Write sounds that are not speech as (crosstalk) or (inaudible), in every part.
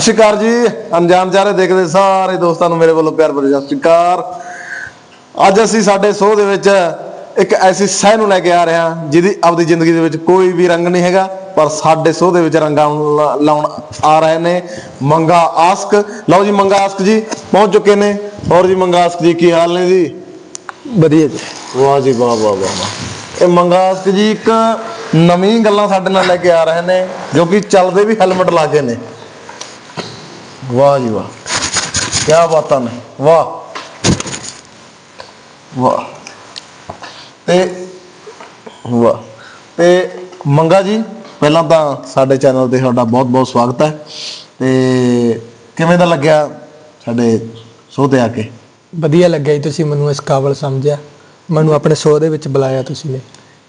ਸਤਿ ਸ਼੍ਰੀ ਅਕਾਲ ਜੀ ਅਣਜਾਣ ਚਾਰੇ ਦੇਖਦੇ ਸਾਰੇ ਦੋਸਤਾਂ ਨੂੰ ਮੇਰੇ ਵੱਲੋਂ ਪਿਆਰ ਭਰੀ ਸਤਿ ਸ਼੍ਰੀ ਅਕਾਲ। ਅੱਜ ਅਸੀਂ ਸਾਡੇ ਸ਼ੋਅ ਦੇ ਵਿੱਚ ਇੱਕ ਐਸੀ ਸਹਿ ਨੂੰ ਲੈ ਕੇ ਆ ਰਹੇ ਹਾਂ ਜਿਹਦੀ ਆਪਦੀ ਜ਼ਿੰਦਗੀ ਦੇ ਵਿੱਚ ਕੋਈ ਵੀ ਰੰਗ ਨਹੀਂ ਹੈਗਾ ਪਰ ਸਾਡੇ ਸ਼ੋਅ ਦੇ ਵਿੱਚ ਰੰਗਾਂ ਲਾਉਣ ਆ ਰਹੇ ਨੇ। ਮੰਗਾ ਆਸਕ। ਲਓ ਜੀ ਮੰਗਾ ਆਸਕ ਜੀ ਪਹੁੰਚ ਚੁੱਕੇ ਨੇ। ਹੋਰ ਜੀ ਮੰਗਾ ਆਸਕ ਜੀ ਕੀ ਹਾਲ ਨੇ ਜੀ? ਵਧੀਆ ਜੀ। ਵਾਹ ਜੀ ਵਾਹ ਵਾਹ ਵਾਹ। ਇਹ ਮੰਗਾਸਕ ਜੀ ਇੱਕ ਨਵੀਂ ਗੱਲਾਂ ਸਾਡੇ ਨਾਲ ਲੈ ਕੇ ਆ ਰਹੇ ਨੇ ਜੋ ਕਿ ਚੱਲਦੇ ਵੀ ਹੈਲਮਟ ਲਾ ਕੇ ਨੇ। ਵਾਹ ਜੀ ਵਾਹ। ਕੀ ਬਾਤਾਂ ਨੇ। ਵਾਹ। ਵਾਹ। ਤੇ ਵਾਹ। ਤੇ ਮੰਗਾ ਜੀ ਪਹਿਲਾਂ ਤਾਂ ਸਾਡੇ ਚੈਨਲ ਤੇ ਤੁਹਾਡਾ ਬਹੁਤ ਬਹੁਤ ਸਵਾਗਤ ਹੈ। ਤੇ ਕਿਵੇਂ ਦਾ ਲੱਗਿਆ ਸਾਡੇ ਸ਼ੋਅ ਤੇ ਆ ਕੇ? ਵਧੀਆ ਲੱਗਿਆ ਜੀ ਤੁਸੀਂ ਮੈਨੂੰ ਇਸ ਕਾਬਲ ਸਮਝਿਆ। ਮੈਨੂੰ ਆਪਣੇ ਸ਼ੋਅ ਦੇ ਵਿੱਚ ਬੁਲਾਇਆ ਤੁਸੀਂ ਨੇ।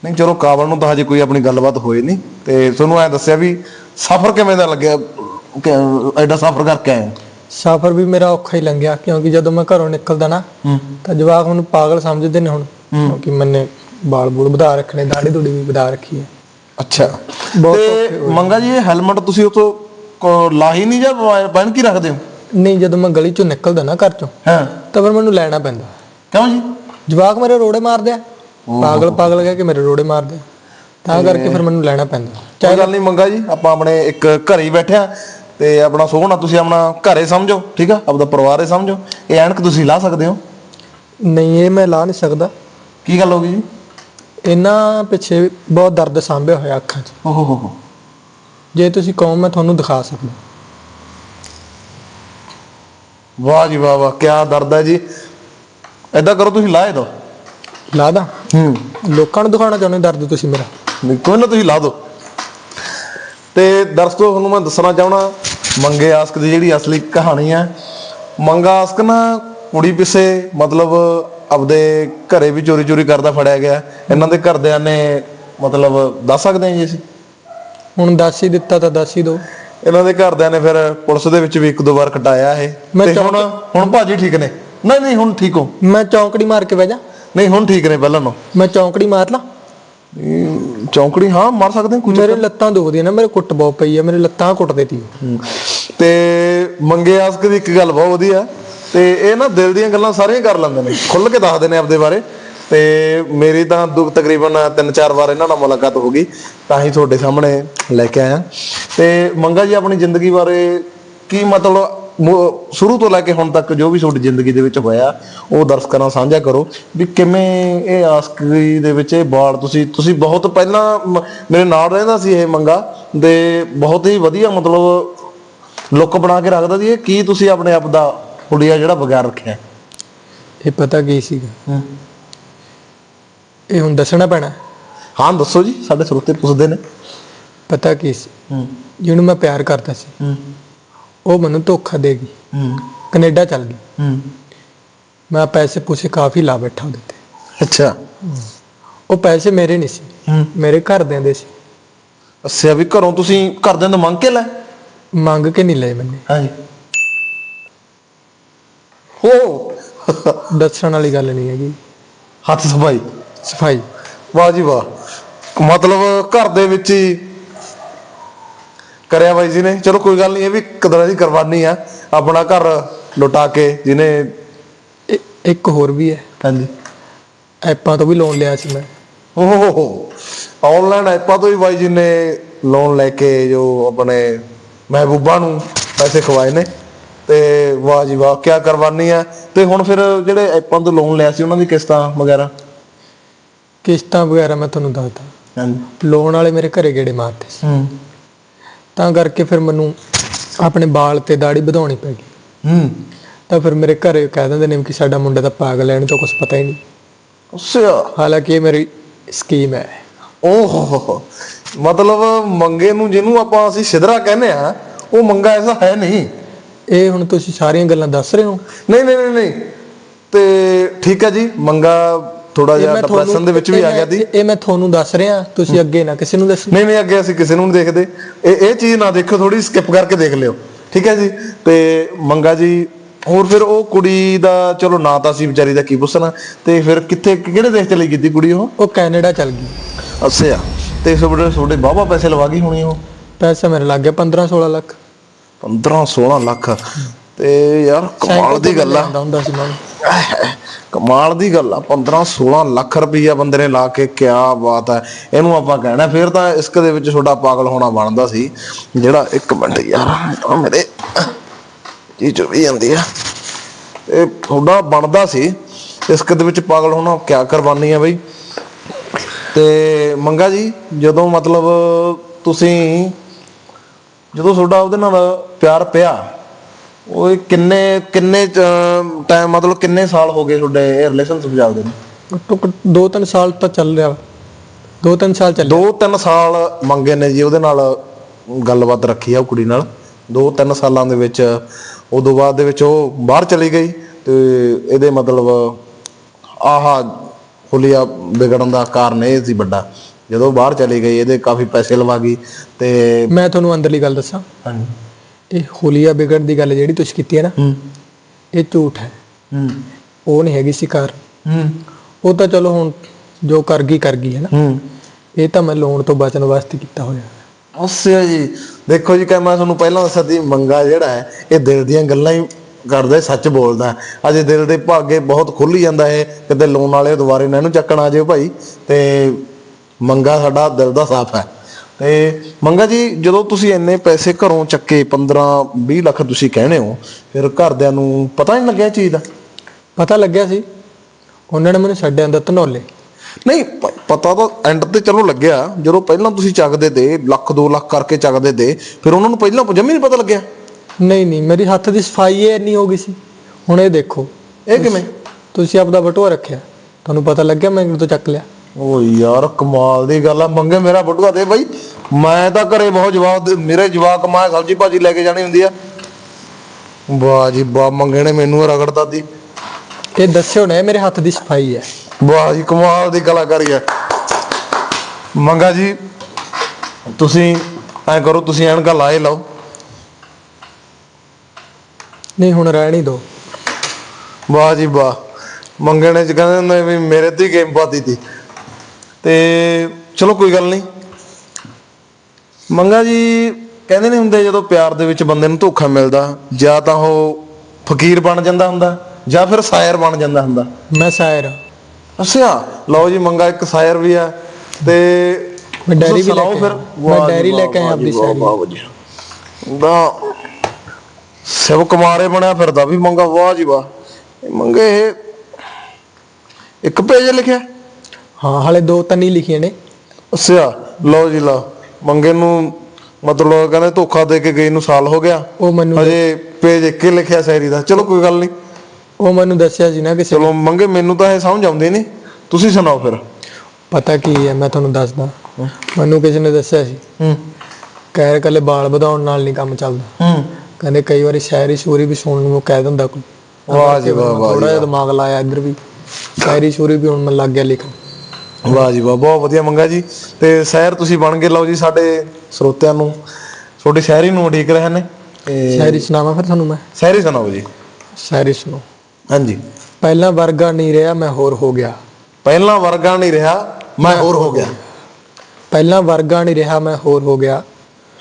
ਨਹੀਂ ਚਲੋ ਕਾਬਲ ਨੂੰ ਤਾਂ ਹਜੇ ਕੋਈ ਆਪਣੀ ਗੱਲਬਾਤ ਹੋਈ ਨਹੀਂ। ਤੇ ਤੁਹਾਨੂੰ ਐ ਦੱਸਿਆ ਵੀ ਸਫ਼ਰ ਕਿਵੇਂ ਦਾ ਲੱਗਿਆ? ਐਡਾ ਸਫ਼ਰ ਕਰਕੇ ਆਏ ਸਫ਼ਰ ਵੀ ਮੇਰਾ ਔਖਾ ਹੀ ਲੰਘਿਆ ਕਿਉਂਕਿ ਜਦੋਂ ਮੈਂ ਘਰੋਂ ਨਿਕਲਦਾ ਨਾ ਹੂੰ। ਤਾਂ ਜਵਾਕ ਮੈਨੂੰ ਪਾਗਲ ਸਮਝਦੇ ਨੇ ਹੁਣ ਕਿਉਂਕਿ ਮੈਨੇ ਬਾਲ ਬੂਲ ਵਧਾ ਰੱਖਣੇ ਦਾੜੀ ਦੂੜੀ ਵੀ ਵਧਾ ਰੱਖੀ ਹੈ। ਅੱਛਾ। ਤੇ ਮੰਗਾ ਜੀ ਇਹ ਹੈਲਮਟ ਤੁਸੀਂ ਉਤੋਂ ਕੋ- ਲਾ ਹੀ ਨਹੀਂ ਜਾਂ ਬਣ ਕੇ ਰੱਖਦੇ ਹੋ? ਨਹੀਂ ਜਦੋਂ ਮੈਂ ਗਲੀ ਚੋਂ ਨਿਕਲਦਾ ਨਾ ਘਰ ਚੋਂ ਹਾਂ। ਤਾਂ ਫਿਰ ਮੈਨੂੰ ਲੈਣਾ ਪੈਂਦਾ। ਕਿਉਂ ਜੀ? ਜਵਾਕ ਮੇਰੇ ਰੋੜੇ ਮਾਰਦੇ ਆ। ਪਾਗਲ ਪਾਗਲ ਕਹਿ ਕੇ ਮੇਰੇ ਰੋੜੇ ਮਾਰਦੇ ਆ। ਤਾਂ ਕਰਕੇ ਫਿਰ ਮੈਨੂੰ ਲੈਣਾ ਪੈਂਦਾ। ਕੋਈ ਗੱਲ ਨਹੀਂ ਮੰਗਾ ਜੀ ਆਪਾਂ ਆਪਣੇ ਇੱਕ ਘਰੇ ਹੀ ਬੈਠੇ ਆ। ਤੇ ਆਪਣਾ ਸੋਹਣਾ ਤੁਸੀਂ ਆਪਣਾ ਘਰੇ ਸਮਝੋ ਠੀਕ ਆ? ਆਪਦਾ ਪਰਿਵਾਰ ਹੀ ਸਮਝੋ। ਇਹ ਐਨਕ ਤੁਸੀਂ ਲਾ ਸਕਦੇ ਹੋ? ਨਹੀਂ ਇਹ ਮੈਂ ਲਾ ਨਹੀਂ ਸਕਦਾ। ਕੀ ਗੱਲ ਹੋ ਗਈ ਜੀ? ਇਹਨਾਂ ਪਿੱਛੇ ਬਹੁਤ ਦਰਦ ਸਾਂਭਿਆ ਹੋਇਆ ਅੱਖਾਂ 'ਚ। ਓਹ ਹੋ ਹੋ। ਜੇ ਤੁਸੀਂ ਕਹੋ ਮੈਂ ਤੁਹਾਨੂੰ ਦਿਖਾ ਸਕਦਾ। ਵਾਹ ਜੀ ਵਾਹ ਵਾਹ ਕੀ ਦਰਦ ਹੈ ਜੀ। ਏਦਾਂ ਕਰੋ ਤੁਸੀਂ ਲਾਏ ਦੋ ਲਾ ਦਾਂ? ਹੂੰ। ਲੋਕਾਂ ਨੂੰ ਦਿਖਾਉਣਾ ਚਾਹੁੰਦੇ ਦਰਦ ਤੁਸੀਂ ਮੇਰਾ? ਨਹੀਂ ਕੋਈ ਨਾ ਤੁਸੀਂ ਲਾ ਦਿਓ ਤੇ ਦਰਸ਼ਕੋ ਤੁਹਾਨੂੰ ਮੈਂ ਦੱਸਣਾ ਚਾਹਣਾ ਮੰਗੇ ਆਸਕ ਦੀ ਜਿਹੜੀ ਅਸਲੀ ਕਹਾਣੀ ਹੈ। ਮੰਗਾ ਆਸਕ ਨਾ ਕੁੜੀ ਪਿੱਛੇ ਮਤਲਬ ਆਪਦੇ ਘਰੇ ਵੀ ਚੋਰੀ ਚੋਰੀ ਕਰਦਾ ਫੜਿਆ ਗਿਆ। ਇਹਨਾਂ ਦੇ ਘਰਦਿਆਂ ਨੇ ਮਤਲਬ ਦੱਸ ਸਕਦੇ ਜੀ ਅਸੀਂ? ਹੁਣ ਦੱਸ ਹੀ ਦਿੱਤਾ ਤਾਂ ਦੱਸ ਹੀ ਦੋ ਇਹਨਾਂ ਦੇ ਘਰਦਿਆਂ ਨੇ ਫਿਰ ਪੁਲਿਸ ਦੇ ਵਿੱਚ ਵੀ ਇੱਕ ਦੋ ਵਾਰ ਕਟਾਇਆ ਇਹ। ਮੈਂ ਤੇ ਹੁਣ ਹੁਣ ਭਾਜੀ ਠੀਕ ਨੇ? ਨਹੀਂ ਨਹੀਂ ਹੁਣ ਠੀਕ ਹੋ। ਮੈਂ ਚੌਂਕੜੀ ਮਾਰ ਕੇ ਬਹਿ ਜਾ। ਨਹੀਂ ਹੁਣ ਠੀਕ ਨੇ ਪਹਿਲਾਂ ਨੂੰ ਮੈਂ ਚੌਂਕੜੀ ਮਾਰ ਲਾ। ਚੌਂਕੜੀ ਹਾਂ ਮਾਰ ਸਕਦੇ ਹਾਂ, ਕੋਈ ਮੇਰੇ ਲੱਤਾਂ ਦੁਖਦੀਆਂ ਨੇ ਮੇਰੇ ਕੁੱਟ ਬਹੁਤ ਪਈ ਆ ਮੇਰੇ ਲੱਤਾਂ ਕੁੱਟਦੇ ਤੀ ਤੇ ਮੰਗੇ ਆਸਕ ਦੀ ਇੱਕ ਗੱਲ ਬਹੁਤ ਵਧੀਆ ਤੇ ਇਹ ਨਾ ਦਿਲ ਦੀਆਂ ਗੱਲਾਂ ਸਾਰੀਆਂ ਕਰ ਲੈਂਦੇ ਨੇ ਖੁੱਲ ਕੇ ਦੱਸਦੇ ਨੇ ਆਪਦੇ ਬਾਰੇ। ਤੇ ਮੇਰੀ ਤਾਂ ਦੁ ਤਕਰੀਬਨ ਤਿੰਨ ਚਾਰ ਵਾਰ ਇਹਨਾਂ ਨਾਲ ਮੁਲਾਕਾਤ ਹੋ ਗਈ ਤਾਂ ਹੀ ਤੁਹਾਡੇ ਸਾਹਮਣੇ ਲੈ ਕੇ ਆਇਆ। ਤੇ ਮੰਗਾ ਜੀ ਆਪਣੀ ਜ਼ਿੰਦਗੀ ਬਾਰੇ ਕੀ ਮਤਲਬ ਸ਼ੁਰੂ ਤੋਂ ਲੈ ਕੇ ਹੁਣ ਤੱਕ ਜੋ ਵੀ ਤੁਹਾਡੀ ਜ਼ਿੰਦਗੀ ਦੇ ਵਿੱਚ ਹੋਇਆ ਉਹ ਦਰਸ਼ਕਾਂ ਨਾਲ ਸਾਂਝਾ ਕਰੋ ਵੀ ਕਿਵੇਂ ਇਹ ਆਸਕੀ ਦੇ ਵਿੱਚ ਇਹ ਬਾਲ ਤੁਸੀਂ ਤੁਸੀਂ ਬਹੁਤ ਪਹਿਲਾਂ ਮੇਰੇ ਨਾਲ ਰਹਿੰਦਾ ਸੀ ਇਹ ਮੰਗਾ ਦੇ ਬਹੁਤ ਹੀ ਵਧੀਆ ਮਤਲਬ ਲੁੱਕ ਬਣਾ ਕੇ ਰੱਖਦਾ ਸੀ ਇਹ ਕੀ ਤੁਸੀਂ ਆਪਣੇ ਆਪ ਦਾ ਹੁਲੀਆ ਜਿਹੜਾ ਬਗੈਰ ਰੱਖਿਆ? ਇਹ ਪਤਾ ਕੀ ਸੀਗਾ? ਇਹ ਹੁਣ ਦੱਸਣਾ ਪੈਣਾ। ਹਾਂ ਦੱਸੋ ਜੀ ਸਾਡੇ ਸਰੋਤੇ ਪੁੱਛਦੇ ਨੇ। ਪਤਾ ਕੀ ਸੀ? ਜਿਹਨੂੰ ਮੈਂ ਪਿਆਰ ਕਰਦਾ ਸੀ। ਉਹ ਮੈਨੂੰ ਧੋਖਾ ਦੇ ਗਈ। ਹੂੰ। ਕੈਨੇਡਾ ਚੱਲ ਗਈ। ਹੂੰ। ਮੈਂ ਪੈਸੇ ਪੂਸੇ ਕਾਫੀ ਲਾ ਬੈਠਾ ਉਹਦੇ ਤੇ। ਅੱਛਾ। ਉਹ ਪੈਸੇ ਮੇਰੇ ਨਹੀਂ ਸੀ। ਹੂੰ। ਮੇਰੇ ਘਰਦਿਆਂ ਦੇ ਸੀ। ਅੱਛਾ ਵੀ ਘਰੋਂ ਤੁਸੀਂ ਘਰਦਿਆਂ ਤੋਂ ਮੰਗ ਕੇ ਲੈ? ਮੰਗ ਕੇ ਨਹੀਂ ਲਏ ਮੈਨੇ। ਹਾਂਜੀ। ਹੋ! (laughs) ਦੱਸਣ ਵਾਲੀ ਗੱਲ ਨਹੀਂ ਹੈਗੀ। ਹੱਥ ਸਫ਼ਾਈ? ਸਫ਼ਾਈ। ਵਾਹ ਜੀ ਵਾਹ। ਮਤਲਬ ਘਰ ਦੇ ਵਿੱਚ ਹੀ ਕਰਿਆ ਬਾਈ ਜੀ ਨੇ। ਚਲੋ ਕੋਈ ਗੱਲ ਨਹੀਂ ਇਹ ਵੀ ਕਦਰਾਂ ਦੀ ਕੁਰਬਾਨੀ ਆ ਆਪਣਾ ਘਰ ਲੁਟਾ ਕੇ ਜਿਹਨੇ ਇੱਕ ਹੋਰ ਵੀ ਹੈ ਹਾਂਜੀ। ਐਪਾਂ ਤੋਂ ਵੀ ਲੋਨ ਲਿਆ ਸੀ ਮੈਂ। ਓਹ ਆਨਲਾਈਨ ਐਪਾਂ ਤੋਂ ਹੀ ਬਾਈ ਜੀ ਨੇ ਲੋਨ ਲੈ ਕੇ ਜੋ ਆਪਣੇ ਮਹਿਬੂਬਾ ਨੂੰ ਪੈਸੇ ਖਵਾਏ ਨੇ। ਤੇ ਵਾਹ ਜੀ ਵਾਹ ਕੀ ਕੁਰਬਾਨੀ ਆ। ਤੇ ਹੁਣ ਫਿਰ ਜਿਹੜੇ ਐਪਾਂ ਤੋਂ ਲੋਨ ਲਿਆ ਸੀ ਉਹਨਾਂ ਦੀ ਕਿਸ਼ਤਾਂ ਵਗੈਰਾ? ਕਿਸ਼ਤਾਂ ਵਗੈਰਾ ਮੈਂ ਤੁਹਾਨੂੰ ਦੱਸਦਾ। ਹਾਂਜੀ। ਲੋਨ ਵਾਲੇ ਮੇਰੇ ਘਰੇ ਗੇੜੇ ਮਾਰਦੇ ਸੀ। ਹੂੰ। ਤਾਂ ਕਰਕੇ ਫਿਰ ਮੈਨੂੰ ਆਪਣੇ ਬਾਲ ਤੇ ਦਾੜੀ ਵਧਾਉਣੀ ਪੈ ਗਈ। ਹੂੰ। ਤਾਂ ਫਿਰ ਮੇਰੇ ਘਰੇ ਕਹਿ ਦਿੰਦੇ ਨੇ ਕਿ ਸਾਡਾ ਮੁੰਡਾ ਤਾਂ ਪਾਗਲ ਹੈ ਇਹਨੂੰ ਤਾਂ ਕੁਝ ਪਤਾ ਹੀ ਨਹੀਂ। ਅੱਛਾ। ਹਾਲਾਂਕਿ ਇਹ ਮੇਰੀ ਸਕੀਮ ਹੈ ਓਹ। ਮਤਲਬ ਮੰਗੇ ਨੂੰ ਜਿਹਨੂੰ ਆਪਾਂ ਅਸੀਂ ਸਿਧਰਾ ਕਹਿੰਦੇ ਆ ਉਹ ਮੰਗਾ ਐਸਾ ਹੈ ਨਹੀਂ। ਇਹ ਹੁਣ ਤੁਸੀਂ ਸਾਰੀਆਂ ਗੱਲਾਂ ਦੱਸ ਰਹੇ ਹੋ? ਨਹੀਂ ਨਹੀਂ ਨਹੀਂ ਨਹੀਂ। ਤੇ ਠੀਕ ਹੈ ਜੀ ਮੰਗਾ ਥੋੜਾ ਜਿਹਾ ਡਿਪਰੈਸ਼ਨ ਦੇ ਵਿੱਚ ਵੀ ਆ ਗਿਆ ਸੀ। ਇਹ ਮੈਂ ਤੁਹਾਨੂੰ ਦੱਸ ਰਿਹਾ ਤੁਸੀਂ ਅੱਗੇ ਨਾ ਕਿਸੇ ਨੂੰ ਦੱਸੋ। ਨਹੀਂ ਨਹੀਂ ਅੱਗੇ ਅਸੀਂ ਕਿਸੇ ਨੂੰ ਨਹੀਂ ਦੇਖਦੇ। ਇਹ ਇਹ ਚੀਜ਼ ਨਾ ਦੇਖੋ ਥੋੜੀ ਸਕਿਪ ਕਰਕੇ ਦੇਖ ਲਿਓ। ਠੀਕ ਹੈ ਜੀ? ਤੇ ਮੰਗਾ ਜੀ ਹੋਰ ਫਿਰ ਉਹ ਕੁੜੀ ਦਾ ਚਲੋ ਨਾ ਤਾਂ ਅਸੀਂ ਵਿਚਾਰੀ ਦਾ ਕੀ ਪੁੱਛਣਾ। ਤੇ ਫਿਰ ਕਿੱਥੇ ਕਿਹੜੇ ਦੇਸ਼ ਚਲੀ ਗਈ ਤੀ ਕੁੜੀ ਉਹ? ਉਹ ਕੈਨੇਡਾ ਚਲ ਗਈ। ਅੱਛਾ। ਤੇ ਤੁਹਾਡੇ ਤੁਹਾਡੇ ਬਾਬਾ ਪੈਸੇ ਲਵਾ ਗਈ ਹੋਣੀ ਉਹ? ਪੈਸਾ ਮੇਰੇ ਲੱਗ ਗਿਆ 15 16 ਲੱਖ। 15 16 ਲੱਖ। ਤੇ ਯਾਰ ਕਮਾਲ ਦੀ ਗੱਲ ਆ। ਹੁੰਦਾ ਸੀ ਕਮਾਲ ਦੀ ਗੱਲ ਆ 15 16 ਲੱਖ ਰੁਪਈਆ ਬੰਦੇ ਨੇ ਲਾ ਕੇ ਕਿਆ ਬਾਤ ਹੈ ਇਹਨੂੰ ਆਪਾਂ ਕਹਿਣਾ ਫਿਰ ਤਾਂ ਇਸਕ ਦੇ ਵਿੱਚ ਛੋਟਾ ਪਾਗਲ ਹੋਣਾ ਬਣਦਾ ਸੀ। ਜਿਹੜਾ ਇੱਕ ਮਿੰਟ ਯਾਰ ਮੇਰੇ ਜੀ ਜੋ ਵੀ ਜਾਂਦੀ ਆ। ਇਹ ਤੁਹਾਡਾ ਬਣਦਾ ਸੀ ਇਸਕ ਦੇ ਵਿੱਚ ਪਾਗਲ ਹੋਣਾ ਕਿਆ ਕੁਰਬਾਨੀ ਆ ਬਈ। ਤੇ ਮੰਗਾ ਜੀ ਜਦੋਂ ਮਤਲਬ ਤੁਸੀਂ ਜਦੋਂ ਤੁਹਾਡਾ ਉਹਦੇ ਨਾਲ ਪਿਆਰ ਪਿਆ ਉਹ ਕਿੰਨੇ ਕਿੰਨੇ ਟਾਈਮ ਮਤਲਬ ਕਿੰਨੇ ਸਾਲ ਹੋ ਗਏ ਤੁਹਾਡੇ ਇਹ ਰਿਲੇਸ਼ਨਸ਼ਿਪ ਚੱਲਦੇ ਨੇ? ਦੋ ਤਿੰਨ ਸਾਲ ਤਾਂ ਚੱਲ ਰਿਹਾ ਵਾ। ਦੋ ਤਿੰਨ ਸਾਲ ਚੱਲ ਦੋ ਤਿੰਨ ਸਾਲ ਮੰਗੇ ਨੇ ਜੀ ਉਹਦੇ ਨਾਲ ਗੱਲਬਾਤ ਰੱਖੀ ਆ ਉਹ ਕੁੜੀ ਨਾਲ। ਦੋ ਤਿੰਨ ਸਾਲਾਂ ਦੇ ਵਿੱਚ ਉਦੋਂ ਬਾਅਦ ਦੇ ਵਿੱਚ ਉਹ ਬਾਹਰ ਚਲੀ ਗਈ ਤੇ ਇਹਦੇ ਮਤਲਬ ਆਹ ਹੁਲੀਆ ਵਿਗੜਨ ਦਾ ਕਾਰਨ ਇਹ ਸੀ ਵੱਡਾ। ਜਦੋਂ ਬਾਹਰ ਚਲੀ ਗਈ ਇਹਦੇ ਕਾਫੀ ਪੈਸੇ ਲਵਾ ਗਈ ਤੇ ਮੈਂ ਤੁਹਾਨੂੰ ਅੰਦਰਲੀ ਗੱਲ ਦੱਸਾਂ। ਹਾਂਜੀ। ਇਹ ਹੋਲੀਆ ਵਿਗੜ ਦੀ ਗੱਲ ਜਿਹੜੀ ਤੁਸੀਂ ਕੀਤੀ ਹੈ ਨਾ ਹੂੰ। ਇਹ ਝੂਠ ਹੈ। ਹੂੰ। ਉਹ ਨਹੀਂ ਹੈਗੀ ਸੀ ਕਾਰ ਹੂੰ। ਉਹ ਤਾਂ ਚਲੋ ਹੁਣ ਜੋ ਕਰ ਗਈ ਕਰ ਗਈ ਹੈ ਨਾ। ਹੂੰ। ਇਹ ਤਾਂ ਮੈਂ ਲੋਨ ਤੋਂ ਬਚਣ ਵਾਸਤੇ ਕੀਤਾ ਹੋਇਆ ਅੱਛਾ ਜੀ। ਦੇਖੋ ਜੀ ਕਿ ਮੈਂ ਤੁਹਾਨੂੰ ਪਹਿਲਾਂ ਦੱਸਿਆ ਸੀ ਮੰਗਾ ਜਿਹੜਾ ਹੈ ਇਹ ਦਿਲ ਦੀਆਂ ਗੱਲਾਂ ਹੀ ਕਰਦਾ ਹੈ, ਸੱਚ ਬੋਲਦਾ ਹੈ। ਅਜੇ ਦਿਲ ਦੇ ਭਾਗੇ ਬਹੁਤ ਖੁੱਲੀ ਜਾਂਦਾ ਹੈ ਕਿਤੇ ਲੋਨ ਵਾਲੇ ਦੁਬਾਰੇ ਨਾ ਇਹਨੂੰ ਚੱਕਣ ਆ ਜਿਓ ਭਾਈ। ਤੇ ਮੰਗਾ ਸਾਡਾ ਦਿਲ ਦਾ ਸਾਫ਼ ਹੈ। ਤੇ ਮੰਗਾ ਜੀ ਜਦੋਂ ਤੁਸੀਂ ਇੰਨੇ ਪੈਸੇ ਘਰੋਂ ਚੱਕੇ 15 20 ਲੱਖ ਤੁਸੀਂ ਕਹਿੰਦੇ ਹੋ ਫਿਰ ਘਰਦਿਆਂ ਨੂੰ ਪਤਾ ਨਹੀਂ ਲੱਗਿਆ ਚੀਜ਼ ਦਾ? ਪਤਾ ਲੱਗਿਆ ਸੀ। ਉਹਨਾਂ ਨੇ ਮੈਨੂੰ ਛੱਡਿਆਂ ਦਾ ਧਨੌਲੇ। ਨਹੀਂ ਪ- ਪਤਾ ਤਾਂ ਐਂਡ ਤੇ ਚਲੋ ਲੱਗਿਆ। ਜਦੋਂ ਪਹਿਲਾਂ ਤੁਸੀਂ ਚੱਕਦੇ ਤੇ ਲੱਖ 2 ਲੱਖ ਕਰਕੇ ਚੱਕਦੇ ਤੇ ਫਿਰ ਉਹਨਾਂ ਨੂੰ ਪਹਿਲਾਂ ਜਮੀ ਨਹੀਂ ਪਤਾ ਲੱਗਿਆ? ਨਹੀਂ ਨਹੀਂ ਮੇਰੀ ਹੱਥ ਦੀ ਸਫ਼ਾਈ ਇਹ ਇੰਨੀ ਹੋ ਗਈ ਸੀ। ਹੁਣ ਇਹ ਦੇਖੋ। ਇਹ ਕਿਵੇਂ? ਤੁਸੀਂ ਆਪਦਾ ਬਟੂਆ ਰੱਖਿਆ। ਤੁਹਾਨੂੰ ਪਤਾ ਲੱਗਿਆ ਮੈਂ ਤੋਂ ਚੱਕ ਲਿਆ। ਓ ਯਾਰ ਕਮਾਲ ਦੀ ਗੱਲ ਆ। ਮੰਗੇ ਮੇਰਾ ਬਟੂਆ ਦੇ ਬਾਈ। ਮੈਂ ਤਾਂ ਘਰੇ ਬਹੁਤ ਜਵਾਬ ਦੇ- ਮੇਰੇ ਜਵਾਕ ਮਾਂ ਸਬਜੀ ਭਾਜੀ ਲੈ ਕੇ ਜਾਣੀ ਹੁੰਦੀ ਆ। ਵਾਹ ਜੀ ਵਾਹ ਮੰਗੇ ਨੇ ਮੈਨੂੰ ਰਗੜਤਾ ਦੀ ਇਹ ਦੱਸਿਓ ਨਾ ਇਹ ਮੇਰੇ ਹੱਥ ਦੀ ਸਫ਼ਾਈ ਹੈ ਵਾਹ ਜੀ ਕਮਾਲ ਦੀ ਕਲਾਕਾਰੀ ਆ। ਮੰਗਾ ਜੀ ਤੁਸੀਂ ਐ ਕਰੋ ਤੁਸੀਂ ਐਨਕਾਂ ਲਾਏ ਲਓ। ਨਹੀਂ ਹੁਣ ਰਹਿਣ ਹੀ ਦੋ। ਵਾਹ ਜੀ ਵਾਹ। ਮੰਗਣੇ ਚ ਕਹਿੰਦੇ ਹੁੰਦੇ ਵੀ ਮੇਰੇ ਤੇ ਗੇਮ ਪਾਤੀ ਤੀ। ਤੇ ਚਲੋ ਕੋਈ ਗੱਲ ਨਹੀਂ। ਮੰਗਾ ਜੀ ਕਹਿੰਦੇ ਨਹੀਂ ਹੁੰਦੇ ਜਦੋਂ ਪਿਆਰ ਦੇ ਵਿੱਚ ਬੰਦੇ ਨੂੰ ਧੋਖਾ ਮਿਲਦਾ ਜਾਂ ਤਾਂ ਉਹ ਫਕੀਰ ਬਣ ਜਾਂਦਾ ਹੁੰਦਾ ਜਾਂ ਫਿਰ ਸਾਇਰ ਬਣ ਜਾਂਦਾ ਹੁੰਦਾ। ਮੈਂ ਸ਼ਾਇਰ। ਅੱਛਾ ਲਓ ਜੀ ਮੰਗਾ ਇੱਕ ਸਾਇਰ ਵੀ ਆ ਤੇ ਮੈਂ ਡੈਰੀ ਵੀ ਲੈ ਕੇ ਫਿਰ। ਮੈਂ ਡੈਰੀ ਲੈ ਕੇ ਆਇਆ ਆਪਣੀ ਸ਼ਾਇਰੀ। ਵਾਹ ਵਧੀਆ ਦਾ ਸਿਵ ਕੁਮਾਰੇ ਬਣਿਆ ਫਿਰਦਾ ਵੀ ਮੰਗਾ ਵਾਹ ਜੀ ਵਾਹ। ਮੰਗੇ ਇਹ ਇੱਕ ਪੇਜ ਲਿਖਿਆ। ਹਾਂ ਹਲੇ ਦੋ ਤਿੰਨ ਹੀ ਲਿਖੀਆਂ ਨੇ। ਅੱਛਾ ਲਓ ਜੀ ਲਓ। ਮੰਗੇ ਨੂੰ ਮਤਲਬ ਕਹਿੰਦੇ ਧੋਖਾ ਦੇ ਕੇ ਗਈ ਨੂੰ ਸਾਲ ਹੋ ਗਿਆ। ਉਹ ਮੈਨੂੰ ਹਜੇ ਪੇਜ ਇੱਕ ਹੀ ਲਿਖਿਆ ਸ਼ਾਇਰੀ ਦਾ। ਚਲੋ ਕੋਈ ਗੱਲ ਨਹੀਂ। ਉਹ ਮੈਨੂੰ ਦੱਸਿਆ ਸੀ ਨਾ ਕਿਸੇ ਨੇ। ਚਲੋ ਮੰਗੇ ਮੈਨੂੰ ਤਾਂ ਇਹ ਸਮਝ ਆਉਂਦੀ ਨਹੀਂ। ਤੁਸੀਂ ਸੁਣਾਓ ਫਿਰ। ਪਤਾ ਕੀ ਹੈ ਮੈਂ ਤੁਹਾਨੂੰ ਦੱਸਦਾ। ਮੈਨੂੰ ਕਿਸੇ ਨੇ ਦੱਸਿਆ ਸੀ। ਹੂੰ। ਕਹਿਰ ਕੱਲੇ ਬਾਲ ਵਧਾਉਣ ਨਾਲ ਨਹੀਂ ਕੰਮ ਚੱਲਦਾ। ਹੂੰ। ਕਹਿੰਦੇ ਕਈ ਵਾਰੀ ਸ਼ਾਇਰੀ ਸ਼ੂਰੀ ਵੀ ਸੁਣਨ ਨੂੰ ਕਹਿ ਦਿੰਦਾ ਕੋਈ। ਵਾਹ ਜੀ ਵਾਹ ਵਾਹ ਥੋੜਾ ਜਿਹਾ ਦਿਮਾਗ ਲਾਇਆ ਇੱਧਰ ਵੀ। ਸ਼ਾਇਰੀ ਸ਼ੂਰੀ ਵੀ ਹੁਣ ਮੈਂ ਲੱਗ ਗਿਆ ਲਿਖਣ। ਵਾਹ ਜੀ ਵਾਹ ਬਹੁਤ ਵਧੀਆ ਮੰਗਾ ਜੀ। ਤੇ ਸ਼ਹਿਰ ਤੁਸੀਂ ਬਣ ਗਏ ਲਓ ਜੀ ਸਾਡੇ ਸਰੋਤਿਆਂ ਨੂੰ। ਤੁਹਾਡੀ ਸ਼ਾਇਰੀ ਨੂੰ ਉਡੀਕ ਰਹੇ ਨੇ। ਤੇ ਸ਼ਾਇਰੀ ਸੁਣਾਵਾਂ ਫਿਰ ਤੁਹਾਨੂੰ ਮੈਂ। ਸ਼ਾਇਰੀ ਸੁਣਾਓ ਜੀ। ਸ਼ਾਇਰੀ ਸੁਣੋ ਹਾਂਜੀ। ਪਹਿਲਾਂ ਵਰਗਾ ਨਹੀਂ ਰਿਹਾ ਮੈਂ ਹੋਰ ਹੋ ਗਿਆ। ਪਹਿਲਾਂ ਵਰਗਾ ਨਹੀਂ ਰਿਹਾ ਮੈਂ ਹੋਰ ਹੋ ਗਿਆ। ਪਹਿਲਾਂ ਵਰਗਾ ਨਹੀਂ ਰਿਹਾ ਮੈਂ ਹੋਰ ਹੋ ਗਿਆ।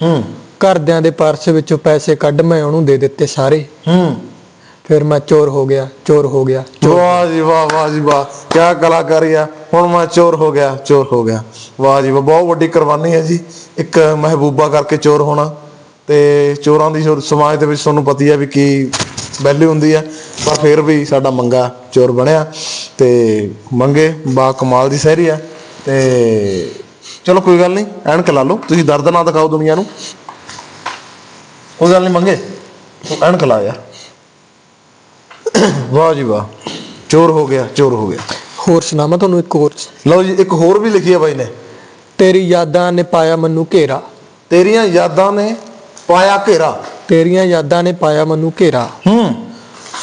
ਹੂੰ। ਘਰਦਿਆਂ ਦੇ ਪਰਸ ਵਿੱਚੋਂ ਪੈਸੇ ਕੱਢ ਮੈਂ ਉਹਨੂੰ ਦੇ ਦਿੱਤੇ ਸਾਰੇ। ਹੂੰ। ਫਿਰ ਮੈਂ ਚੋਰ ਹੋ ਗਿਆ, ਚੋਰ ਹੋ ਗਿਆ ਵਾਹ ਜੀ ਵਾਹ ਵਾਹ ਜੀ ਵਾਹ। ਕੀ ਕਲਾਕਾਰੀ ਆ। ਹੁਣ ਮੈਂ ਚੋਰ ਹੋ ਗਿਆ, ਚੋਰ ਹੋ ਗਿਆ। ਵਾਹ ਜੀ ਵਾਹ, ਬਹੁਤ ਵੱਡੀ ਕੁਰਬਾਨੀ ਹੈ ਜੀ। ਇੱਕ ਮਹਿਬੂਬਾ ਕਰਕੇ ਚੋਰ ਹੋਣਾ ਤੇ ਚੋਰਾਂ ਦੀ ਸਮਾਜ ਦੇ ਵਿੱਚ ਤੁਹਾਨੂੰ ਪਤੀ ਹੈ ਵੀ ਕੀ ਵੈਲਿਊ ਹੁੰਦੀ ਆ ਪਰ ਫਿਰ ਵੀ ਸਾਡਾ ਮੰਗਾ ਚੋਰ ਬਣਿਆ ਤੇ ਮੰਗੇ, ਬਾ ਕਮਾਲ ਦੀ ਸਹਿਰੀ ਆ ਤੇ ਚਲੋ ਕੋਈ ਗੱਲ ਨਹੀਂ, ਐਨਕ ਲਾ ਲਓ। ਤੁਸੀਂ ਦਰਦ ਨਾ ਦਿਖਾਓ ਦੁਨੀਆ ਨੂੰ। ਕੋਈ ਗੱਲ ਨਹੀਂ, ਮੰਗੇ। ਐਨਕ ਲਾ ਯਾਰ। ਵਾਹ ਜੀ ਵਾਹ ਚੋਰ ਹੋ ਗਿਆ ਚੋਰ ਹੋ ਗਿਆ। ਹੋਰ ਸੁਣਾਵਾਂ ਤੁਹਾਨੂੰ ਇੱਕ ਹੋਰ ਲਓ ਜੀ ਇੱਕ ਹੋਰ ਵੀ ਲਿਖੀ ਹੈ ਬਾਈ ਨੇ। ਤੇਰੀ ਯਾਦਾਂ ਨੇ ਪਾਇਆ ਮੈਨੂੰ ਘੇਰਾ। ਤੇਰੀਆਂ ਯਾਦਾਂ ਨੇ ਪਾਇਆ ਘੇਰਾ। ਤੇਰੀਆਂ ਯਾਦਾਂ ਨੇ ਪਾਇਆ ਮੈਨੂੰ ਘੇਰਾ। ਹੂੰ।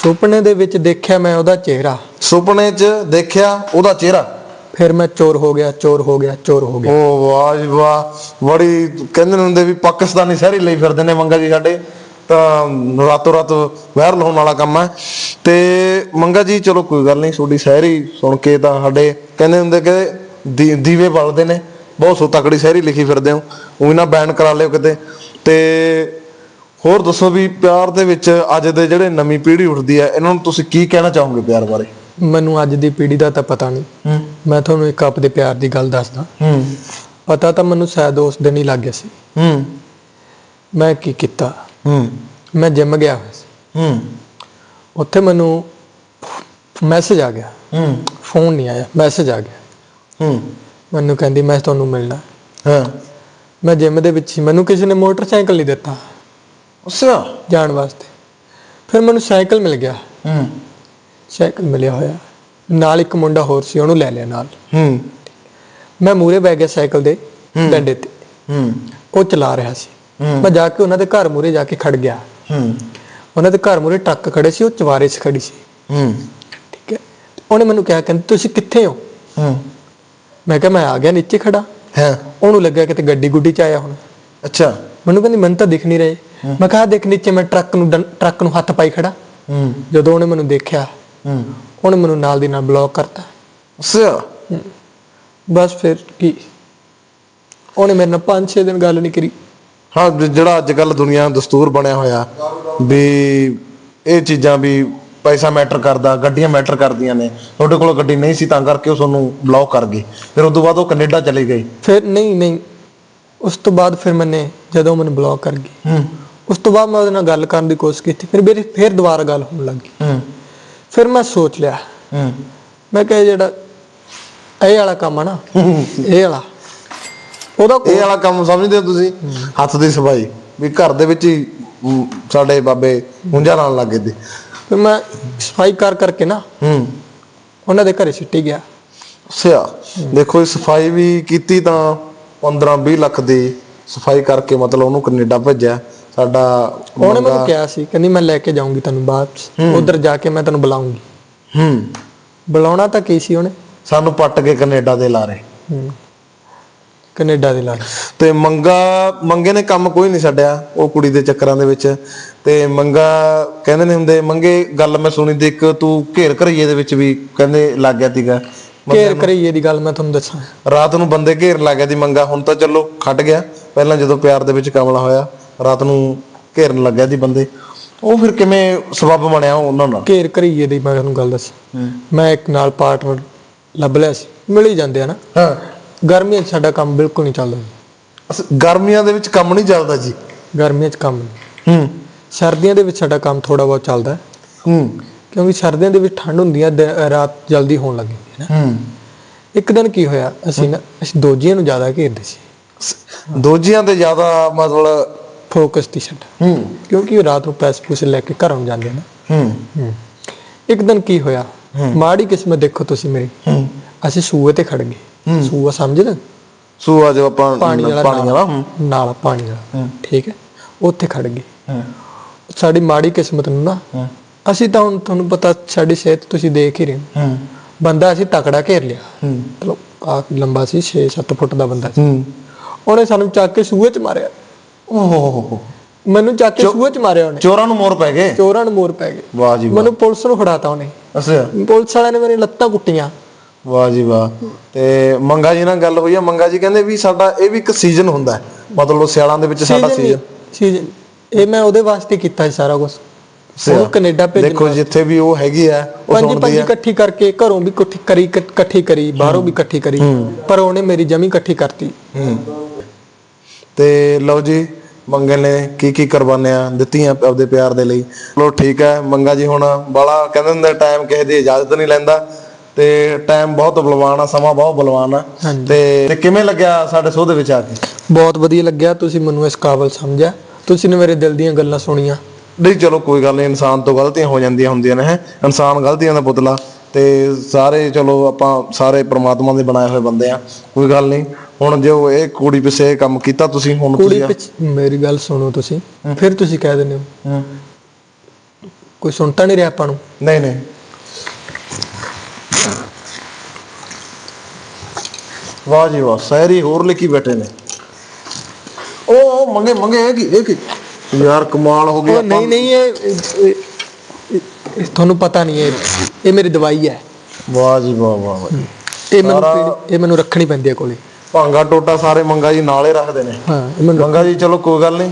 ਸੁਪਨੇ ਦੇ ਵਿੱਚ ਦੇਖਿਆ ਮੈਂ ਉਹਦਾ ਚਿਹਰਾ। ਸੁਪਨੇ 'ਚ ਦੇਖਿਆ ਉਹਦਾ ਚਿਹਰਾ। ਫਿਰ ਮੈਂ ਚੋਰ ਹੋ ਗਿਆ ਚੋਰ ਹੋ ਗਿਆ ਚੋਰ ਹੋ ਗਿਆ। ਓ ਵਾਹ ਜੀ ਵਾਹ ਬੜੀ ਕਹਿੰਦੇ ਹੁੰਦੇ ਵੀ ਪਾਕਿਸਤਾਨੀ ਸ਼ਹਿਰੀ ਲਈ ਫਿਰਦੇ ਨੇ ਮੰਗਾ ਜੀ ਸਾਡੇ। ਤਾਂ ਰਾਤੋਂ ਰਾਤ ਵਾਇਰਲ ਹੋਣ ਵਾਲਾ ਕੰਮ ਹੈ ਤੇ ਮੰਗਾ ਜੀ ਚਲੋ ਕੋਈ ਗੱਲ ਨਹੀਂ ਤੁਹਾਡੀ ਸ਼ਾਇਰੀ ਸੁਣ ਕੇ ਤਾਂ ਸਾਡੇ ਕਹਿੰਦੇ ਹੁੰਦੇ ਕਿ ਦੀਵੇ ਬਲਦੇ ਨੇ। ਬਹੁਤ ਸੋ ਤਕੜੀ ਸ਼ਾਇਰੀ ਲਿਖੀ ਫਿਰਦੇ ਹੋ। ਉਹ ਨਾ ਬੈਨ ਕਰਾ ਲਿਓ ਕਿਤੇ। ਤੇ ਹੋਰ ਦੱਸੋ ਵੀ ਪਿਆਰ ਦੇ ਵਿੱਚ ਅੱਜ ਦੇ ਜਿਹੜੇ ਨਵੀਂ ਪੀੜ੍ਹੀ ਉੱਠਦੀ ਹੈ ਇਹਨਾਂ ਨੂੰ ਤੁਸੀਂ ਕੀ ਕਹਿਣਾ ਚਾਹੋਗੇ ਪਿਆਰ ਬਾਰੇ? ਮੈਨੂੰ ਅੱਜ ਦੀ ਪੀੜ੍ਹੀ ਦਾ ਤਾਂ ਪਤਾ ਨਹੀਂ। ਮੈਂ ਤੁਹਾਨੂੰ ਇੱਕ ਆਪਦੇ ਪਿਆਰ ਦੀ ਗੱਲ ਦੱਸਦਾ। ਪਤਾ ਤਾਂ ਮੈਨੂੰ ਸ਼ਾਇਦ ਉਸ ਦਿਨ ਹੀ ਲੱਗ ਗਿਆ ਸੀ। ਮੈਂ ਕੀ ਕੀਤਾ? ਹੂੰ। ਮੈਂ ਜਿਮ ਗਿਆ ਹੋਇਆ ਸੀ। ਹੂੰ। ਉੱਥੇ ਮੈਨੂੰ ਮੈਸੇਜ ਆ ਗਿਆ। ਹੂੰ। ਫੋਨ ਨਹੀਂ ਆਇਆ ਮੈਸੇਜ ਆ ਗਿਆ। ਹੂੰ। ਮੈਨੂੰ ਕਹਿੰਦੀ ਮੈਂ ਤੁਹਾਨੂੰ ਮਿਲਣਾ ਹਾਂ। ਮੈਂ ਜਿਮ ਦੇ ਵਿੱਚ ਸੀ। ਮੈਨੂੰ ਕਿਸੇ ਨੇ ਮੋਟਰਸਾਈਕਲ ਨਹੀਂ ਦਿੱਤਾ। ਅੱਛਾ। ਜਾਣ ਵਾਸਤੇ। ਫਿਰ ਮੈਨੂੰ ਸਾਈਕਲ ਮਿਲ ਗਿਆ। ਹੂੰ। ਸਾਈਕਲ ਮਿਲਿਆ ਹੋਇਆ। ਨਾਲ ਇੱਕ ਮੁੰਡਾ ਹੋਰ ਸੀ ਉਹਨੂੰ ਲੈ ਲਿਆ ਨਾਲ। ਹੂੰ। ਮੈਂ ਮੂਰੇ ਬੈ ਗਿਆ ਸਾਈਕਲ ਦੇ ਡੰਡੇ ਤੇ। ਹੂੰ। ਉਹ ਚਲਾ ਰਿਹਾ ਸੀ। ਹੂੰ। ਮੈਂ ਜਾ ਕੇ ਉਹਨਾਂ ਦੇ ਘਰ ਮੂਰੇ ਜਾ ਕੇ ਖੜ ਗਿਆ। ਹੂੰ। ਉਹਨਾਂ ਦੇ ਘਰ ਮੂਰੇ ਟਰੱਕ ਖੜੇ ਸੀ ਉਹ ਚਵਾਰੇ 'ਚ ਖੜੀ ਸੀ। ਹੂੰ। ਠੀਕ ਹੈ। ਉਹਨੇ ਮੈਨੂੰ ਕਿਹਾ ਕਹਿੰਦੀ ਤੁਸੀਂ ਕਿੱਥੇ ਹੋ? ਹੂੰ। ਮੈਂ ਕਿਹਾ ਮੈਂ ਆ ਗਿਆ ਨੀਚੇ ਖੜਾ ਹਾਂ। ਉਹਨੂੰ ਲੱਗਿਆ ਕਿਤੇ ਗੱਡੀ ਗੁੱਡੀ 'ਚ ਆਇਆ ਹੁਣ। ਅੱਛਾ। ਮੈਨੂੰ ਕਹਿੰਦੀ ਮੈਨੂੰ ਤਾਂ ਦਿਖ ਨਹੀਂ ਰਹੇ। ਮੈਂ ਕਿਹਾ ਦੇਖ ਨੀਚੇ ਮੈਂ ਟਰੱਕ ਨੂੰ ਟਰੱਕ ਨੂੰ ਹੱਥ ਪਾਈ ਖੜਾ ਹੂੰ। ਜਦੋਂ ਉਹਨੇ ਮੈਨੂੰ ਦੇਖਿਆ ਹੂੰ। ਉਹਨੇ ਮੈਨੂੰ ਨਾਲ ਦੀ ਨਾਲ ਬਲੌਕ ਕਰਤਾ। ਅੱਛਾ। ਬਸ ਫਿਰ ਕੀ? ਉਹਨੇ ਮੇਰੇ ਨਾਲ 5-6 ਦਿਨ ਗੱਲ ਨਹੀਂ ਕਰੀ। ਹਾਂ ਜਿਹੜਾ ਅੱਜ ਕੱਲ ਦੁਨੀਆ ਦਾ ਦਸਤੂਰ ਬਣਿਆ ਹੋਇਆ ਵੀ ਇਹ ਚੀਜ਼ਾਂ ਵੀ ਪੈਸਾ ਮੈਟਰ ਕਰਦਾ ਗੱਡੀਆਂ ਮੈਟਰ ਕਰਦੀਆਂ ਨੇ। ਤੁਹਾਡੇ ਕੋਲ ਗੱਡੀ ਨਹੀਂ ਸੀ ਤਾਂ ਕਰਕੇ ਉਹ ਤੁਹਾਨੂੰ ਬਲੌਕ ਕਰ ਗਈ ਫਿਰ ਉਸ ਤੋਂ ਬਾਅਦ ਉਹ ਕੈਨੇਡਾ ਚਲੀ ਗਈ ਫਿਰ ਨਹੀਂ ਨਹੀਂ। ਉਸ ਤੋਂ ਬਾਅਦ ਫਿਰ ਮੈਨੇ ਜਦੋਂ ਮੈਨੂੰ ਬਲੌਕ ਕਰ ਗਈ ਹੂੰ। ਉਸ ਤੋਂ ਬਾਅਦ ਮੈਂ ਉਹਦੇ ਨਾਲ ਗੱਲ ਕਰਨ ਦੀ ਕੋਸ਼ਿਸ਼ ਕੀਤੀ। ਫਿਰ ਮੇਰੀ ਫਿਰ ਦੁਬਾਰਾ ਗੱਲ ਹੋਣ ਲੱਗੀ ਹੂੰ। ਫਿਰ ਮੈਂ ਸੋਚ ਲਿਆ। ਹੂੰ। ਮੈਂ ਕਿਹਾ ਜਿਹੜਾ ਇਹ ਵਾਲਾ ਕੰਮ ਆ ਨਾ ਇਹ ਵਾਲਾ। ਉਹਦਾ ਇਹ ਵਾਲਾ ਕੰਮ ਸਮਝਦੇ ਹੋ ਤੁਸੀਂ? ਹੱਥ ਦੀ ਸਫ਼ਾਈ। ਵੀ ਘਰ ਦੇ ਵਿੱਚ ਹੀ ਸਾਡੇ ਬਾਬੇ ਹੁੰਜਾ ਨਾਲ ਲੱਗੇ ਤੇ। ਫਿਰ ਮੈਂ ਸਫ਼ਾਈ ਕਰ ਕਰਕੇ ਨਾ ਹੂੰ। ਉਹਨਾਂ ਦੇ ਘਰੇ ਸਿੱਟੀ ਗਿਆ। ਸਿਆ ਦੇਖੋ ਇਹ ਸਫ਼ਾਈ ਵੀ ਕੀਤੀ ਤਾਂ 15 20 ਲੱਖ ਦੀ ਸਫ਼ਾਈ ਕਰਕੇ ਮਤਲਬ ਉਹਨੂੰ ਕੈਨੇਡਾ ਭੇਜਿਆ। ਸਾਡਾ ਉਹਨੇ ਮੈਨੂੰ ਕਿਹਾ ਸੀ ਕਹਿੰਦੀ ਮੈਂ ਲੈ ਕੇ ਜਾਊਂਗੀ ਤੈਨੂੰ ਬਾਅਦ ਉਧਰ ਜਾ ਕੇ ਮੈਂ ਤੈਨੂੰ ਬੁਲਾਉਂਗੀ ਹੂੰ। ਬੁਲਾਉਣਾ ਤਾਂ ਕੀ ਸੀ ਉਹਨੇ? ਸਾਨੂੰ ਪੱਟ ਕੇ ਕੈਨੇਡਾ ਦੇ ਲਾਰੇ। ਹੂੰ। ਕੈਨੇਡਾ ਦੇ ਨਾਲ। ਤੇ ਮੰਗਾ ਮੰਗੇ ਨੇ ਕੰਮ ਕੋਈ ਨਹੀਂ ਛੱਡਿਆ ਉਹ ਕੁੜੀ ਦੇ ਚੱਕਰਾਂ ਦੇ ਵਿੱਚ। ਤੇ ਮੰਗਾ ਕਹਿੰਦੇ ਨੇ ਹੁੰਦੇ ਮੰਗੇ ਗੱਲ ਮੈਂ ਸੁਣੀ ਤੇ ਇੱਕ ਤੂੰ ਘੇਰ ਘਰਈਏ ਦੇ ਵਿੱਚ ਵੀ ਕਹਿੰਦੇ ਲੱਗ ਗਿਆ ਸੀਗਾ। ਕੇਅਰ ਕਰੀਏ ਦੀ ਗੱਲ ਮੈਂ ਤੁਹਾਨੂੰ ਦੱਸਾਂ। ਰਾਤ ਨੂੰ ਬੰਦੇ ਘੇਰ ਲੱਗ ਗਿਆ ਦੀ ਮੰਗਾ ਹੁਣ ਤਾਂ ਚਲੋ ਖੱਟ ਗਿਆ। ਪਹਿਲਾਂ ਜਦੋਂ ਪਿਆਰ ਦੇ ਵਿੱਚ ਕਮਲਾ ਹੋਇਆ ਰਾਤ ਨੂੰ ਘੇਰਨ ਲੱਗਿਆ ਦੀ ਬੰਦੇ। ਉਹ ਫਿਰ ਕਿਵੇਂ ਸਬੱਬ ਬਣਿਆ ਉਹਨਾਂ ਨਾਲ? ਕੇਅਰ ਕਰੀਏ ਦੀ ਮੈਂ ਤੁਹਾਨੂੰ ਗੱਲ ਦੱਸ। ਮੈਂ ਇੱਕ ਨਾਲ ਪਾਰਟਨਰ ਲੱਭ ਲਿਆ ਸੀ ਮਿਲ ਹੀ ਜਾਂਦੇ ਆ ਨਾ। ਹਾਂ। ਗਰਮੀਆਂ 'ਚ ਸਾਡਾ ਕੰਮ ਬਿਲਕੁਲ ਨਹੀਂ ਚੱਲਦਾ ਅਸ- ਗਰਮੀਆਂ ਦੇ ਵਿੱਚ ਕੰਮ ਨਹੀਂ ਚੱਲਦਾ ਜੀ। ਗਰਮੀਆਂ 'ਚ ਕੰਮ ਨਹੀਂ। ਹੂੰ। ਸਰਦੀਆਂ ਦੇ ਵਿੱਚ ਸਾਡਾ ਕੰਮ ਥੋੜਾ ਬਹੁਤ ਚੱਲਦਾ ਹੈ, ਹੂੰ। ਕਿਉਂਕਿ ਸਰਦੀਆਂ ਦੇ ਵਿੱਚ ਠੰਡ ਹੁੰਦੀ ਹੈ ਦ- ਰਾਤ ਜਲਦੀ ਹੋਣ ਲੱਗੀ ਹੈ ਨਾ। ਹੂੰ। ਇੱਕ ਦਿਨ ਕੀ ਹੋਇਆ ਅਸੀਂ ਨਾ ਅਸੀਂ ਦੋਜੀਆਂ ਨੂੰ ਜ਼ਿਆਦਾ ਘੇਰਦੇ ਸੀ। ਦੋਜੀਆਂ ਤੇ ਜ਼ਿਆਦਾ ਮਤਲਬ ਫੋਕਸ ਦੀ ਸਾਡਾ ਹੂੰ। ਕਿਉਂਕਿ ਉਹ ਰਾਤ ਨੂੰ ਪੈਸੇ ਪੂਸੇ ਲੈ ਕੇ ਘਰੋਂ ਜਾਂਦੇ ਨਾ। ਹੂੰ। ਇੱਕ ਦਿਨ ਕੀ ਹੋਇਆ ਮਾੜੀ ਕਿਸਮਤ ਦੇਖੋ ਤੁਸੀਂ ਮੇਰੀ। ਹੂੰ। ਅਸੀਂ ਸੂਏ ਤੇ ਖੜ ਗਏ। ਸੂਆ ਸਮਝਦੇ? ਸੂਆ ਜੋ ਆਪਾਂ ਪਾਣੀ ਵਾਲਾ ਪਾਣੀ ਵਾਲਾ ਨਾਲ। ਪਾਣੀ ਵਾਲਾ। ਠੀਕ ਹੈ। ਉੱਥੇ ਖੜ ਗਏ। ਸਾਡੀ ਮਾੜੀ ਕਿਸਮਤ ਨੂੰ ਨਾ ਅਸੀਂ ਤਾਂ ਹੁਣ ਤੁਹਾਨੂੰ ਪਤਾ ਸਾਡੀ ਸਿਹਤ ਤੁਸੀਂ ਦੇਖ ਹੀ ਰਹੇ ਹੋ। ਬੰਦਾ ਅਸੀਂ ਤਕੜਾ ਘੇਰ ਲਿਆ। ਮਤਲਬ ਕਾਫੀ ਲੰਬਾ ਸੀ 6-7 ਫੁੱਟ ਦਾ ਬੰਦਾ ਸੀ। ਉਹਨੇ ਸਾਨੂੰ ਚੱਕ ਕੇ ਸੂਏ 'ਚ ਮਾਰਿਆ। ਓਹ ਮੈਨੂੰ ਚੱਕ ਕੇ ਸੂਏ 'ਚ ਮਾਰਿਆ ਉਹਨੇ। ਚੋਰਾਂ ਨੂੰ ਮੋਰ ਪੈ ਗਏ? ਚੋਰਾਂ ਨੂੰ ਮੋਰ ਪੈ ਗਏ। ਵਾਹ ਜੀ ਮੈਨੂੰ ਪੁਲਿਸ ਨੂੰ ਫੜਾਤਾ ਉਹਨੇ। ਅੱਛਾ। ਪੁਲਿਸ ਵਾਲਿਆਂ ਨੇ ਮੇਰੀ ਲੱਤਾਂ ਕੁੱਟੀਆਂ। ਵਾਹ ਜੀ ਵਾਹ। ਤੇ ਮੰਗਾ ਜੀ ਨਾਲ ਗੱਲ ਹੋਈ ਆ। ਮੰਗਾ ਜੀ ਕਹਿੰਦੇ ਵੀ ਸਾਡਾ ਇਹ ਵੀ ਇੱਕ ਸੀਜ਼ਨ ਹੁੰਦਾ ਹੈ। ਮਤਲਬ ਸਿਆਲਾਂ ਦੇ ਵਿੱਚ ਸਾਡਾ ਸੀਜ਼ਨ ਸੀਜ਼ਨ ਇਹ ਮੈਂ ਉਹਦੇ ਵਾਸਤੇ ਕੀਤਾ ਸੀ ਸਾਰਾ ਕੁਝ ਉਹ ਕੈਨੇਡਾ ਭੇਜਣ ਦੇਖੋ ਜਿੱਥੇ ਵੀ ਉਹ ਹੈਗੀ ਆ ਉਹ ਪੰਜ ਸੁਣਦੀ ਪੰਜ ਆ। ਇਕੱਠੀ ਕਰਕੇ ਘਰੋਂ ਵੀ ਇਕੱਠੀ ਕਰੀ ਇਕੱਠੀ ਕਰੀ ਬਾਹਰੋਂ ਵੀ ਇਕੱਠੀ ਕਰੀ। ਪਰ ਉਹਨੇ ਮੇਰੀ ਜਮੀ ਇਕੱਠੀ ਕਰਤੀ। ਹੂੰ। ਤੇ ਲਓ ਜੀ ਮੰਗੇ ਨੇ ਕੀ ਕੀ ਕੁਰਬਾਨੀਆਂ ਦਿੱਤੀਆਂ ਆਪਦੇ ਪਿਆਰ ਦੇ ਲਈ। ਚਲੋ ਠੀਕ ਹੈ ਮੰਗਾ ਜੀ ਹੁਣ ਬਾਲਾ ਕਹਿੰਦੇ ਹੁੰਦੇ ਟਾਈਮ ਕਿਸੇ ਦੀ ਇਜਾਜ਼ਤ ਨਹੀਂ ਲੈਂਦਾ। ਤੇ ਟਾਈਮ ਬਹੁਤ ਬਲਵਾਨ ਆ ਸਮਾਂ ਬਹੁਤ ਬਲਵਾਨ ਆ। ਤੇ ਤੇ ਕਿਵੇਂ ਲੱਗਿਆ ਸਾਡੇ ਸੋਹ ਦੇ ਵਿੱਚ ਆ ਕੇ? ਬਹੁਤ ਵਧੀਆ ਲੱਗਿਆ ਤੁਸੀਂ ਮੈਨੂੰ ਇਸ ਕਾਬਲ ਸਮਝਿਆ। ਤੁਸੀਂ ਨੇ ਮੇਰੇ ਦਿਲ ਦੀਆਂ ਗੱਲਾਂ ਸੁਣੀਆਂ। ਨਹੀਂ ਚਲੋ ਕੋਈ ਗੱਲ ਨਹੀਂ ਇਨਸਾਨ ਤੋਂ ਗਲਤੀਆਂ ਹੋ ਜਾਂਦੀਆਂ ਹੁੰਦੀਆਂ ਨੇ ਹੈ। ਇਨਸਾਨ ਗਲਤੀਆਂ ਦਾ ਪੁਤਲਾ। ਤੇ ਸਾਰੇ ਚਲੋ ਆਪਾਂ ਸਾਰੇ ਪ੍ਰਮਾਤਮਾ ਦੇ ਬਣਾਏ ਹੋਏ ਬੰਦੇ ਆ। ਕੋਈ ਗੱਲ ਨਹੀਂ ਹੁਣ ਜੋ ਇਹ ਕੁੜੀ ਪਿੱਛੇ ਇਹ ਕੰਮ ਕੀਤਾ ਤੁਸੀਂ ਹੁਣ ਕੁੜੀ ਤੁਸੀਂ ਪਿੱਛ ਮੇਰੀ ਗੱਲ ਸੁਣੋ ਤੁਸੀਂ। ਫਿਰ ਤੁਸੀਂ ਕਹਿ ਦਿੰਦੇ ਹੋ। ਹੂੰ। ਕੋਈ ਸੁਣਤਾ ਨਹੀਂ ਰਿਹਾ ਆਪਾਂ ਨੂੰ? ਨਹੀਂ ਨਹੀਂ। ਵਾਹ ਜੀ ਵਾਹ ਸ਼ਾਇਰੀ ਹੋਰ ਲਿਖੀ ਬੈਠੇ ਨੇ। ਉਹ ਮੰਗੇ ਮੰਗੇ ਇਹ ਕੀ ਇਹ ਕੀ? ਯਾਰ ਕਮਾਲ ਹੋ ਗਿਆ ਉਹ ਨਹੀਂ ਨਹੀਂ ਇਹ ਇਹ- ਇਹ- ਇਹ ਤੁਹਾਨੂੰ ਪਤਾ ਨਹੀਂ ਇਹ ਇਹ ਮੇਰੀ ਦਵਾਈ ਹੈ। ਵਾਹ ਜੀ ਵਾਹ ਵਾਹ ਵਾਹ। ਇਹ ਮੈਨੂੰ ਇਹ ਮੈਨੂੰ ਰੱਖਣੀ ਪੈਂਦੀ ਹੈ ਕੋਲੇ। ਭਾਂਗਾ ਟੋਟਾ ਸਾਰੇ ਮੰਗਾ ਜੀ ਨਾਲੇ ਰੱਖਦੇ ਨੇ। ਹਾਂ ਇਹ ਮੈਨੂੰ ਮੰਗਾ ਜੀ ਚਲੋ ਕੋਈ ਗੱਲ ਨਹੀਂ।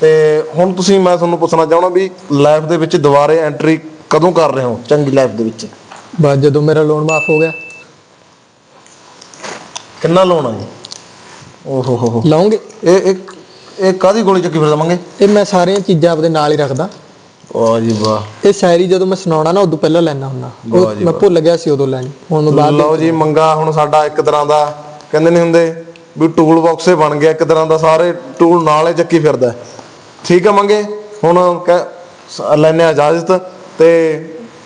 ਤੇ ਹੁਣ ਤੁਸੀਂ ਮੈਂ ਤੁਹਾਨੂੰ ਪੁੱਛਣਾ ਚਾਹਣਾ ਵੀ ਲਾਈਫ ਦੇ ਵਿੱਚ ਦੁਬਾਰੇ ਐਂਟਰੀ ਕਦੋਂ ਕਰ ਰਹੇ ਹੋ? ਚੰਗੀ ਲਾਈਫ ਦੇ ਵਿੱਚ। ਬਸ ਜਦੋਂ ਮੇਰਾ ਲੋਨ ਮਾਫ ਹੋ ਗਿਆ। ਕਿੰਨਾ ਲੋਨ ਆ ਜੀ? ਓਹੋ ਹੋ ਹੋ। ਲਾਉਂਗੇ। ਇਹ ਇੱਕ ਇਹ ਕਾਦੀ ਗੋਲੀ ਚੱਕੀ ਫਿਰਦਾ ਮੰਗੇ ਇਹ ਮੈਂ ਸਾਰੀਆਂ ਚੀਜ਼ਾਂ ਆਪਦੇ ਨਾਲ ਹੀ ਰੱਖਦਾ। ਵਾਹ ਜੀ ਵਾਹ। ਇਹ ਸ਼ਾਇਰੀ ਜਦੋਂ ਮੈਂ ਸੁਣਾਉਣਾ ਨਾ ਉਦੋਂ ਪਹਿਲਾਂ ਲੈਣਾ ਹੁੰਦਾ। ਮੈਂ ਭੁੱਲ ਗਿਆ ਸੀ ਉਦੋਂ ਲੈਣੀ ਹੁਣ ਮੈਂ ਬਾਅਦ ਲਓ ਜੀ ਮੰਗਾ ਹੁਣ ਸਾਡਾ ਇੱਕ ਤਰ੍ਹਾਂ ਦਾ ਕਹਿੰਦੇ ਨਹੀਂ ਹੁੰਦੇ ਵੀ ਟੂਲ ਬਾਕਸ ਹੀ ਬਣ ਗਿਆ ਇੱਕ ਤਰ੍ਹਾਂ ਦਾ ਸਾਰੇ ਟੂਲ ਨਾਲ ਹੀ ਚੱਕੀ ਫਿਰਦਾ। ਠੀਕ ਹੈ ਮੰਗੇ? ਹੁਣ ਲੈਨੇ ਆ ਇਜਾਜ਼ਤ ਤੇ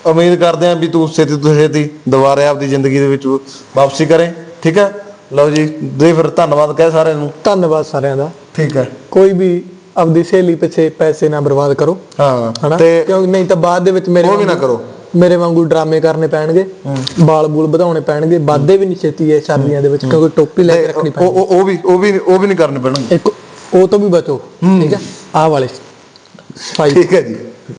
ਉਮੀਦ ਕਰਦੇ ਆ ਵੀ ਤੂੰ ਛੇਤੀ ਤੋਂ ਛੇਤੀ ਦੁਬਾਰਾ ਆਪਦੀ ਜ਼ਿੰਦਗੀ ਦੇ ਵਿੱਚ ਵਾਪਸੀ ਕਰੇ। ਠੀਕ ਹੈ ਲਓ ਜੀ ਦੇ ਫਿਰ ਧੰਨਵਾਦ ਕਹਿ ਸਾਰਿਆਂ ਨੂੰ। ਧੰਨਵਾਦ ਸਾਰਿਆਂ ਦਾ। ਠੀਕ ਹੈ। ਕੋਈ ਵੀ ਆਪਦੀ ਸਹੇਲੀ ਪਿੱਛੇ ਪੈਸੇ ਨਾ ਬਰਬਾਦ ਕਰੋ। ਹਾਂ ਹਨਾ? ਤੇ ਕਿਉਂਕਿ ਨਹੀਂ ਤਾਂ ਬਾਅਦ ਦੇ ਵਿੱਚ ਮੇਰੇ ਉਹ ਵੀ ਨਾ ਕਰੋ। ਮੇਰੇ ਵਾਂਗੂ ਡਰਾਮੇ ਕਰਨੇ ਪੈਣਗੇ ਬਾਲ ਬੂਲ ਵਧਾਉਣੇ ਪੈਣਗੇ ਵਾਧੇ ਵੀ ਨਹੀਂ ਛੇਤੀ ਹੈ ਸਰਦੀਆਂ ਦੇ ਵਿੱਚ ਕਿਉਂਕਿ ਟੋਪੀ ਲੈ ਕੇ ਰੱਖਣੀ ਪੈਣੀ ਉਹ ਉਹ ਵੀ ਉਹ ਵੀ ਉਹ ਵੀ ਨਹੀਂ ਕਰਨੇ ਪੈਣਗੇ। ਇੱਕ ਉਹ ਤੋਂ ਵੀ ਬਚੋ ਠੀਕ ਹੈ? ਆਹ ਵਾਲੇ। ਸਫ਼ਾਈ ਠੀਕ ਹੈ ਜੀ।